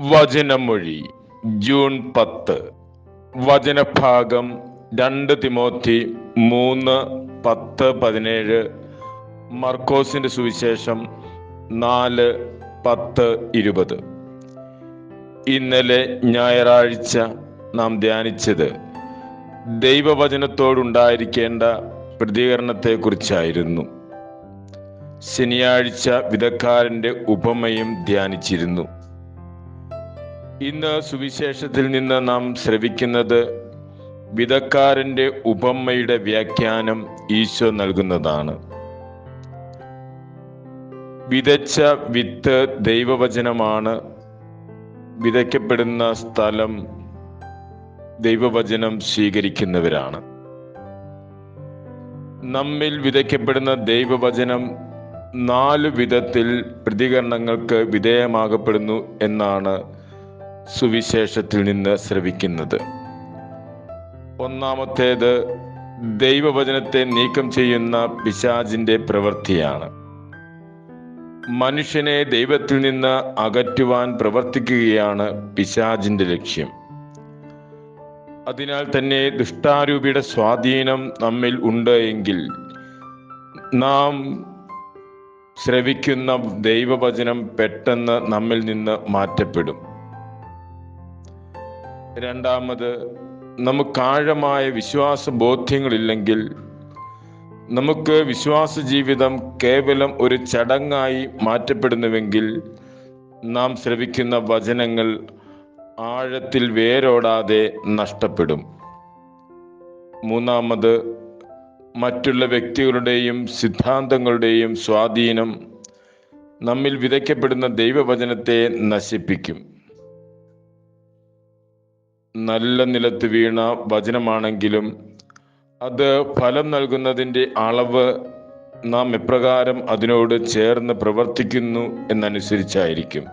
വചനമൊഴി June പത്ത്. വചനഭാഗം രണ്ട് തിമോത്തി മൂന്ന് പത്ത് പതിനേഴ്. മർക്കോസിന്റെ സുവിശേഷം നാല് പത്ത് ഇരുപത്. ഇന്നലെ ഞായറാഴ്ച നാം ധ്യാനിച്ചത് ദൈവവചനത്തോടുണ്ടായിരിക്കേണ്ട പ്രതികരണത്തെക്കുറിച്ചായിരുന്നു. ശനിയാഴ്ച വിധക്കാരന്റെ ഉപമയും ധ്യാനിച്ചിരുന്നു. ഇന്ന് സുവിശേഷത്തിൽ നിന്ന് നാം ശ്രവിക്കുന്നത് വിധക്കാരന്റെ ഉപമയുടെ വ്യാഖ്യാനം ഈശോ നൽകുന്നതാണ്. വിതച്ച വിത്ത് ദൈവവചനമാണ്. വിതയ്ക്കപ്പെടുന്ന സ്ഥലം ദൈവവചനം സ്വീകരിക്കുന്നവരാണ്. നമ്മിൽ വിതയ്ക്കപ്പെടുന്ന ദൈവവചനം നാല് വിധത്തിൽ പ്രതികരണങ്ങൾക്ക് വിധേയമാകപ്പെടുന്നു എന്നാണ് സുവിശേഷത്തിൽ നിന്ന് ശ്രവിക്കുന്നത്. ഒന്നാമത്തേത് ദൈവവചനത്തെ നീക്കം ചെയ്യുന്ന പിശാജിന്റെ പ്രവൃത്തിയാണ്. മനുഷ്യനെ ദൈവത്തിൽ നിന്ന് അകറ്റുവാൻ പ്രവർത്തിക്കുകയാണ് പിശാജിന്റെ ലക്ഷ്യം. അതിനാൽ തന്നെ ദുഷ്ടാരൂപിയുടെ സ്വാധീനം നമ്മിൽ ഉണ്ട് എങ്കിൽ നാം ശ്രവിക്കുന്ന ദൈവവചനം പെട്ടെന്ന് നമ്മിൽ നിന്ന് മാറ്റപ്പെടും. രണ്ടാമത് നമുക്ക് ആഴമായ വിശ്വാസ ബോധ്യങ്ങളില്ലെങ്കിൽ നമുക്ക് വിശ്വാസ ജീവിതം കേവലം ഒരു ചടങ്ങായി മാറ്റപ്പെടുന്നുവെങ്കിൽ നാം ശ്രവിക്കുന്ന വചനങ്ങൾ ആഴത്തിൽ വേരോടാതെ നഷ്ടപ്പെടും. മൂന്നാമത് മറ്റുള്ള വ്യക്തികളുടെയും സിദ്ധാന്തങ്ങളുടെയും സ്വാധീനം നമ്മിൽ വിതയ്ക്കപ്പെടുന്ന ദൈവവചനത്തെ നശിപ്പിക്കും. നല്ല നിലത്ത് വീണ വചനമാണെങ്കിലും അത് ഫലം നൽകുന്നതിന്റെ അളവ് നാം എപ്രകാരം അതിനോട് ചേർന്ന് പ്രവർത്തിക്കുന്നു എന്നനുസരിച്ചായിരിക്കും.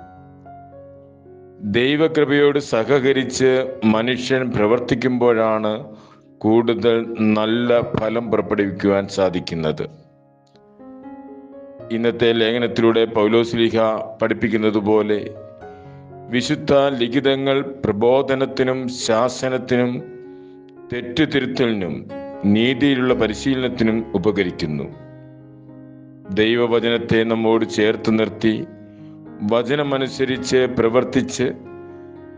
ദൈവകൃപയോട് സഹകരിച്ച് മനുഷ്യൻ പ്രവർത്തിക്കുമ്പോഴാണ് കൂടുതൽ നല്ല ഫലം പുറപ്പെടുവിക്കുവാൻ സാധിക്കുന്നത്. ഇന്നത്തെ ലേഖനത്തിലൂടെ പൗലോസ്ലിഹ പഠിപ്പിക്കുന്നത് പോലെ വിശുദ്ധ ലിഖിതങ്ങൾ പ്രബോധനത്തിനും ശാസനത്തിനും തെറ്റുതിരുത്തലിനും നീതിയിലുള്ള പരിശീലനത്തിനും ഉപകരിക്കുന്നു. ദൈവവചനത്തെ നമ്മോട് ചേർത്ത് നിർത്തി വചനമനുസരിച്ച് പ്രവർത്തിച്ച്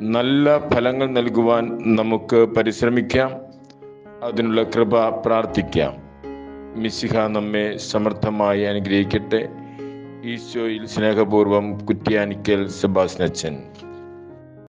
നല്ല ഫലങ്ങൾ നൽകുവാൻ നമുക്ക് പരിശ്രമിക്കാം. അതിനുള്ള കൃപ പ്രാർത്ഥിക്കാം. മിസ്സിഹ നമ്മെ സമർത്ഥമായി അനുഗ്രഹിക്കട്ടെ. ഈശോയിൽ സ്നേഹപൂർവം കുറ്റ്യാനിക്കൽ സെബാസ്നച്ചൻ